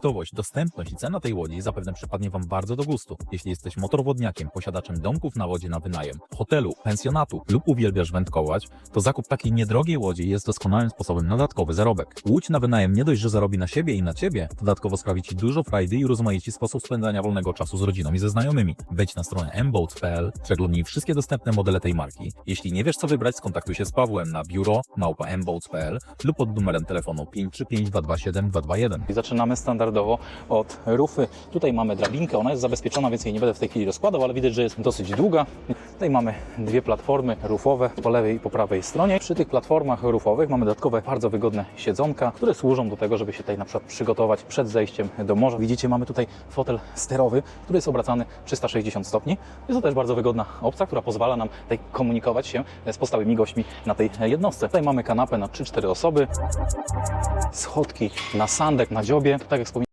Kompaktowość, dostępność i cena tej łodzi zapewne przypadnie Wam bardzo do gustu. Jeśli jesteś motorwodniakiem, posiadaczem domków na wodzie na wynajem, hotelu, pensjonatu lub uwielbiasz wędkować, to zakup takiej niedrogiej łodzi jest doskonałym sposobem na dodatkowy zarobek. Łódź na wynajem nie dość, że zarobi na siebie i na Ciebie, dodatkowo sprawi Ci dużo frajdy i rozmaici sposób spędzania wolnego czasu z rodziną i ze znajomymi. Wejdź na stronę mboats.pl, przeglądnij wszystkie dostępne modele tej marki. Jeśli nie wiesz co wybrać, skontaktuj się z Pawłem na biuro małpa lub pod numerem telefonu 535 227 221. I zaczynamy standardowo od rufy. Tutaj mamy drabinkę, ona jest zabezpieczona, więc jej nie będę w tej chwili rozkładał, ale widać, że jest dosyć długa. Tutaj mamy dwie platformy rufowe po lewej i po prawej stronie. Przy tych platformach rufowych mamy dodatkowe bardzo wygodne siedzonka, które służą do tego, żeby się tutaj na przykład przygotować przed zejściem do morza. Widzicie, mamy tutaj fotel sterowy, który jest obracany 360 stopni. Jest to też bardzo wygodna opcja, która pozwala nam tutaj komunikować się z postałymi gośćmi na tej jednostce. Tutaj mamy kanapę na 3-4 osoby, schodki na sandek, na dziobie. Tak jak wspomniałem,